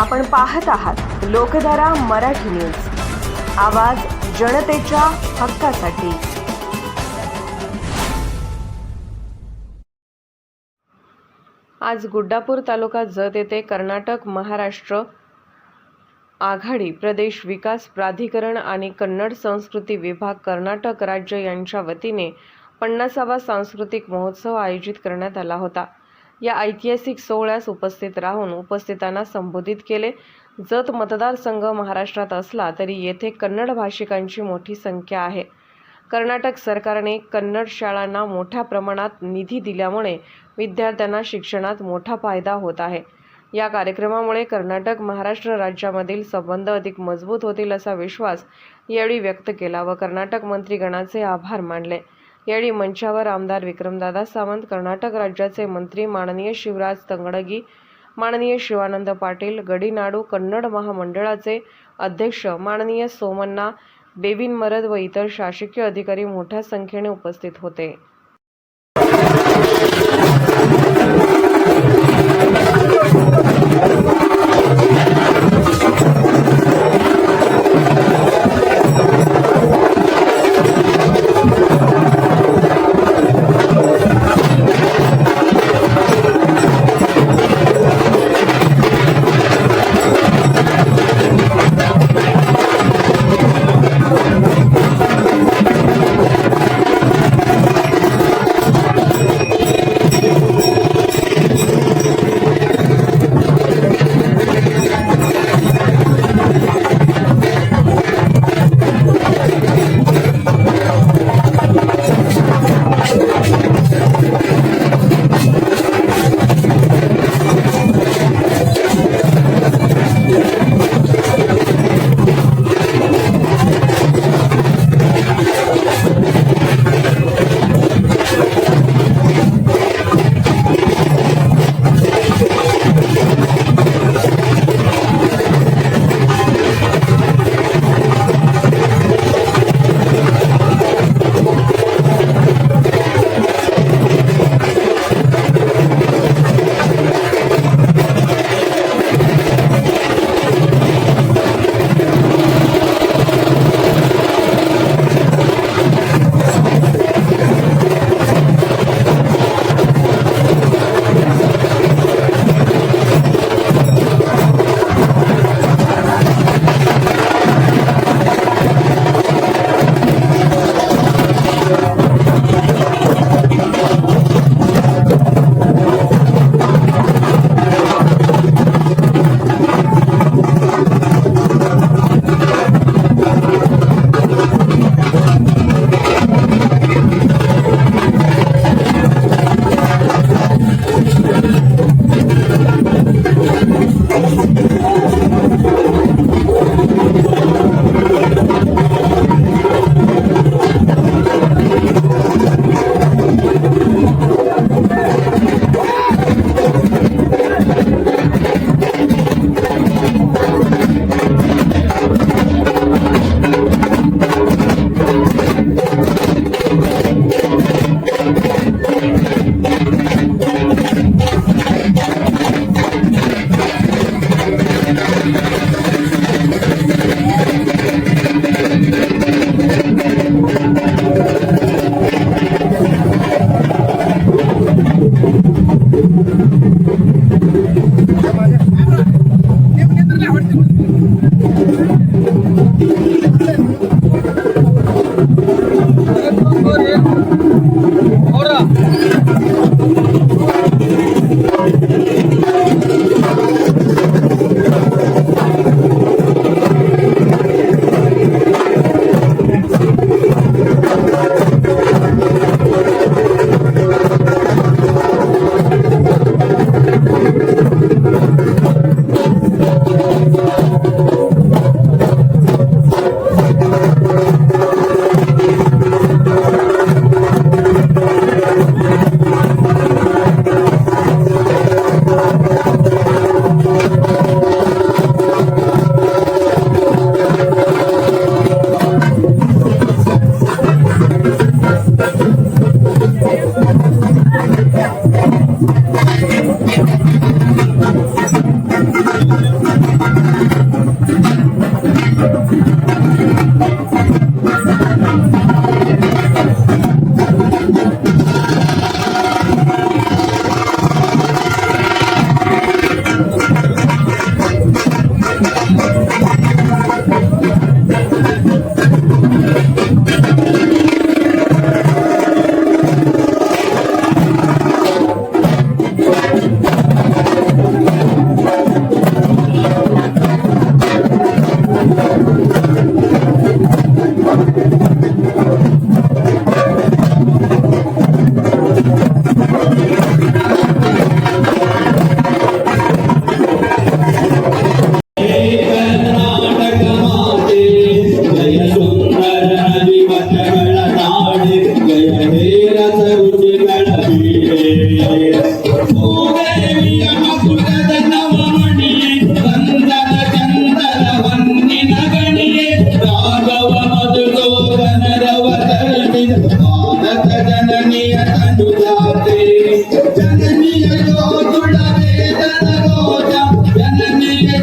आपण पाहत आहात लोकधारा मराठी न्यूज. आवाज जनतेच्या हक्कासाठी. आज गुड्डापूर तालुका जत येथे कर्नाटक महाराष्ट्र आघाडी प्रदेश विकास प्राधिकरण आणि कन्नड संस्कृती विभाग कर्नाटक राज्य यांच्या वतीने पन्नासावा सांस्कृतिक महोत्सव आयोजित करण्यात आला होता. या ऐतिहासिक सोहळ्यास उपस्थित राहून उपस्थितांना संबोधित केले. जत मतदारसंघ महाराष्ट्रात असला तरी येथे कन्नड भाषिकांची मोठी संख्या आहे. कर्नाटक सरकारने कन्नड शाळांना मोठ्या प्रमाणात निधी दिल्यामुळे विद्यार्थ्यांना शिक्षणात मोठा फायदा होत आहे. या कार्यक्रमामुळे कर्नाटक महाराष्ट्र राज्यामधील संबंध अधिक मजबूत होतील असा विश्वास यावेळी व्यक्त केला व कर्नाटक मंत्रीगणाचे आभार मानले. यावेळी मंचावर आमदार विक्रमदादा सावंत कर्नाटक राज्याचे मंत्री माननीय शिवराज तंगडगी माननीय शिवानंद पाटील गडीनाडू कन्नड महामंडळाचे अध्यक्ष माननीय सोमण्णा बेबिन मरद व इतर शासकीय अधिकारी मोठ्या संख्येने उपस्थित होते.